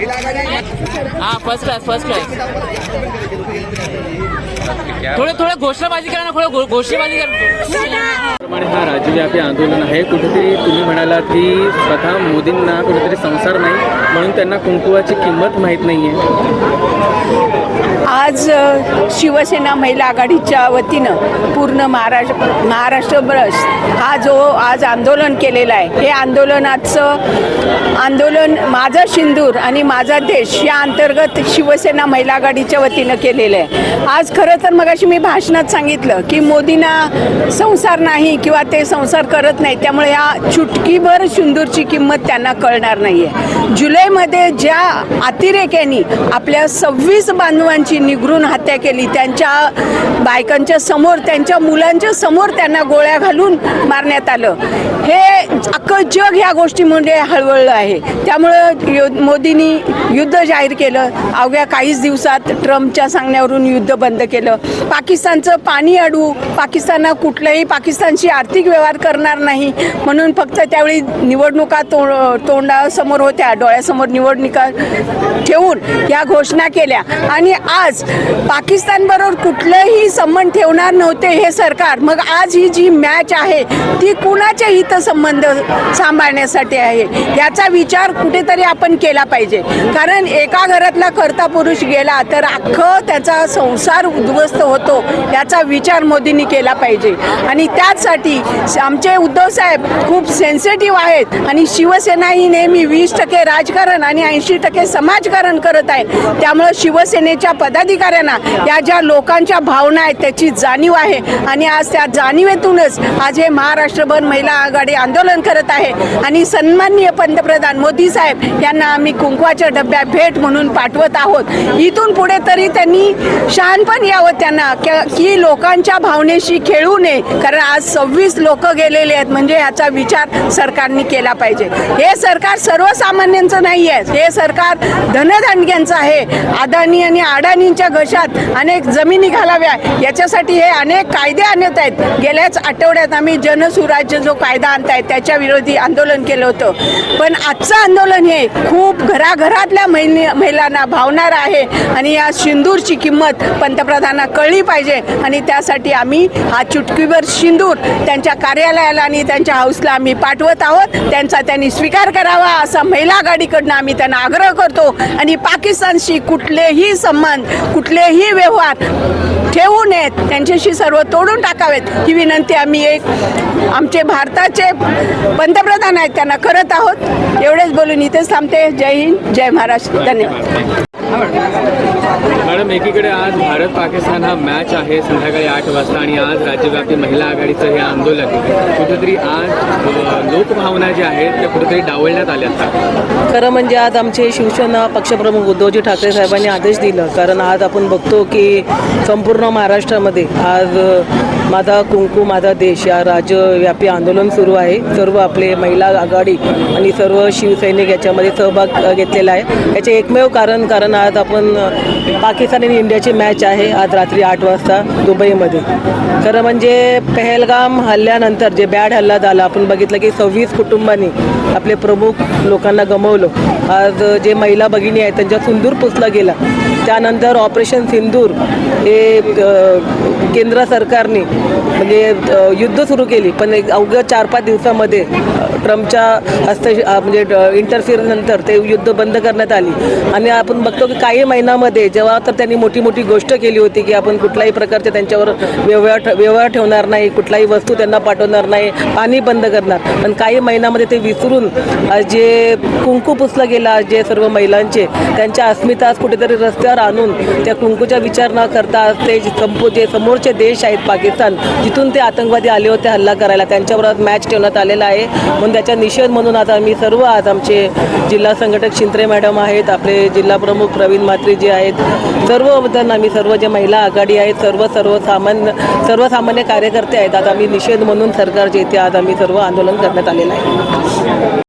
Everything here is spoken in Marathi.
हा फर्स्ट क्लास फर्स्ट क्लास थोडं थोडं घोषणाबाजी करा ना थोडं घोषणाबाजी करा. प्रमाणे हा राज्यव्यापी आंदोलन आहे. कुठेतरी तुम्ही म्हणाला की स्वतः मोदींना कुठेतरी संसार नाही म्हणून त्यांना कुंकुवाची किंमत माहीत नाही आहे आज शिवसेना महिला आघाडीच्या वतीनं पूर्ण महाराष्ट्र महाराष्ट्रभर हा जो आज आंदोलन केलेलं आहे हे आंदोलनाचं आंदोलन माझा सिंदूर आणि माझा देश या अंतर्गत शिवसेना महिला आघाडीच्या वतीनं केलेलं आहे. आज खरं तर मगाशी मी भाषणात सांगितलं की मोदींना संसार नाही किंवा ते संसार करत नाही त्यामुळे या चुटकीभर सिंदूरची किंमत त्यांना कळणार नाही आहे जुलैमध्ये ज्या अतिरेक्यांनी आपल्या सव्वीस बांधवांची निगरून हत्या केली. त्यांच्या बायकांच्या समोर त्यांच्या मुलांच्या समोर त्यांना गोळ्या घालून मारण्यात आलं. हे अख्खं जग ह्या गोष्टीमुळे म्हणजे हळवळलं आहे. त्यामुळं यो मोदींनी युद्ध जाहीर केलं. अवघ्या काहीच दिवसात ट्रम्पच्या सांगण्यावरून युद्ध बंद केलं. पाकिस्तानचं पाणी अडवू पाकिस्तानला कुठलंही पाकिस्तानशी आर्थिक व्यवहार करणार नाही म्हणून फक्त त्यावेळी निवडणुका तो तोंडासमोर होत्या डोळ्यासमोर निवडणुका ठेवून या घोषणा केल्या. आणि आज पाकिस्तानबरोबर कुठलंही संबंध ठेवणार नव्हते हे सरकार. मग आज ही जी मॅच आहे ती कुणाच्या हितसंबंध सांभाळण्यासाठी आहे? याचा विचार कुठेतरी आपण केला पाहिजे. कारण एका घरातला करता पुरुष गेला तर अख्खं त्याचा संसार उद्ध्वस्त होतो याचा विचार मोदींनी केला पाहिजे. आणि त्याचसाठी आमचे उद्धव साहेब खूप सेन्सिटिव्ह आहेत. आणि शिवसेना ही नेहमी वीस टक्के राजकारण आणि ऐंशी टक्के समाजकारण करत आहे. त्यामुळं शिवसेनेच्या पदाधिकाऱ्यांना या ज्या लोकांच्या भावना आहेत त्याची जाणीव आहे. आणि आज त्या जाणीवेतूनच आज हे महाराष्ट्रभर महिला आघाडी आंदोलन करत आहे. आणि सन्माननीय पंतप्रधान मोदी साहेब यांना आम्ही कुंकवाच्या डब्यात भेट म्हणून पाठवत आहोत. इथून पुढे तरी त्यांनी शहाणपण यावं त्यांना. की लोकांच्या भावनेशी खेळू नये. कारण आज सव्वीस लोक गेलेले आहेत. म्हणजे याचा विचार सरकारने केला पाहिजे. हे सरकार सर्वसामान्यांचं नाही आहे हे सरकार धनधान्यांचं आहे. अदानी आणि अडाणींच्या घशात अनेक जमिनी घालाव्या याच्यासाठी हे अनेक कायदे आणत आहेत. गेल्याच आठवड्यात आम्ही जनसुराज्य जो कायदा आणताय त्याच्या विरोधी आंदोलन केलं होतं. पण आजचं आंदोलन हे खूप घराघरातल्या महिने महिलांना भावणार आहे आणि या सिंदूरची किंमत पंतप्रधानांना कळली पाहिजे आणि त्यासाठी आम्ही हा चुटकीवर सिंदूर त्यांच्या कार्यालयाला आणि त्यांच्या हाऊसला आम्ही पाठवत आहोत. त्यांचा त्यांनी स्वीकार करावा असा महिला आघाडीकडनं आम्ही त्यांना आग्रह करतो. आणि पाकिस्तानशी कुठलेही संबंध कुठलेही व्यवहार ठेवू नयेत त्यांच्याशी सर्व तोडून टाकावेत. ही विनंती आम्ही एक आमचे भारताचे पंतप्रधान आहेत त्यांना करत आहोत. एवढेच बोलून इथेच थांबते. जय हिंद जय महाराष्ट्र. धन्यवाद. मॅडम एकीकडे आज भारत पाकिस्तान हा मॅच आहे संध्याकाळी आठ वाजता आणि आज राज्यव्यापी महिला आघाडीचं हे आंदोलन कुठेतरी आज लोकभावना ज्या आहेत त्या कुठेतरी डावलण्यात आल्या खरं म्हणजे आज आमचे शिवसेना पक्षप्रमुख उद्धवजी ठाकरे साहेबांनी आदेश दिला. कारण आज आपण बघतो की संपूर्ण महाराष्ट्रामध्ये आज माझा कुंकू माझा देश या राज्यव्यापी आंदोलन सुरू आहे. सर्व आपले महिला आघाडी आणि सर्व शिवसैनिक याच्यामध्ये सहभाग घेतलेला आहे. याचे एकमेव कारण कारण आज आपण पाकिस्तान आणि इंडियाची मॅच आहे आज रात्री आठ वाजता दुबईमध्ये. खरं म्हणजे पहलगाम हल्ल्यानंतर जे बॅड हल्ला झाला आपण बघितलं की सव्वीस कुटुंबांनी आपले प्रमुख लोकांना गमवलं. आज जे महिला भगिनी आहेत त्यांच्या सुंदूर पुसला गेला. त्यानंतर ऑपरेशन सिंदूर हे केंद्र सरकारने म्हणजे युद्ध सुरू केली. पण एक अवघ्या चार पाच दिवसामध्ये ट्रम्पच्या हस्त म्हणजे इंटरफिअरनंतर ते युद्ध बंद करण्यात आली. आणि आपण बघतो की काही महिन्यामध्ये जेव्हा तर त्यांनी मोठी मोठी गोष्ट केली होती की आपण कुठल्याही प्रकारचे त्यांच्यावर व्यवहार व्यवहार ठेवणार नाही कुठलाही वस्तू त्यांना पाठवणार नाही पाणी बंद करणार. पण काही महिन्यामध्ये ते विसरून जे कुंकू पुसलं गेलं आज जे सर्व महिलांचे त्यांच्या अस्मिता आज कुठेतरी रस्त्यावर आणून त्या कुंकूचा विचार न करता ते संपू जे समोरचे देश आहेत पाकिस्तान जिथून ते आतंकवादी आले होते हल्ला करायला. त्यांच्याबरोबर मॅच ठेवण्यात आलेला आहे. म्हणून त्याचा निषेध म्हणून आता आम्ही सर्व आज आमचे जिल्हा संघटक शिंत्रे मॅडम आहेत आपले जिल्हा प्रमुख प्रवीण म्हात्रे जे आहेत सर्वबद्दल आम्ही सर्व जे महिला आघाडी आहेत सर्व सर्वसामान्य सर्वसामान्य कार्यकर्ते आहेत आज आम्ही निषेध म्हणून सरकारचे इथे आज आम्ही सर्व आंदोलन करण्यात आलेलं आहे.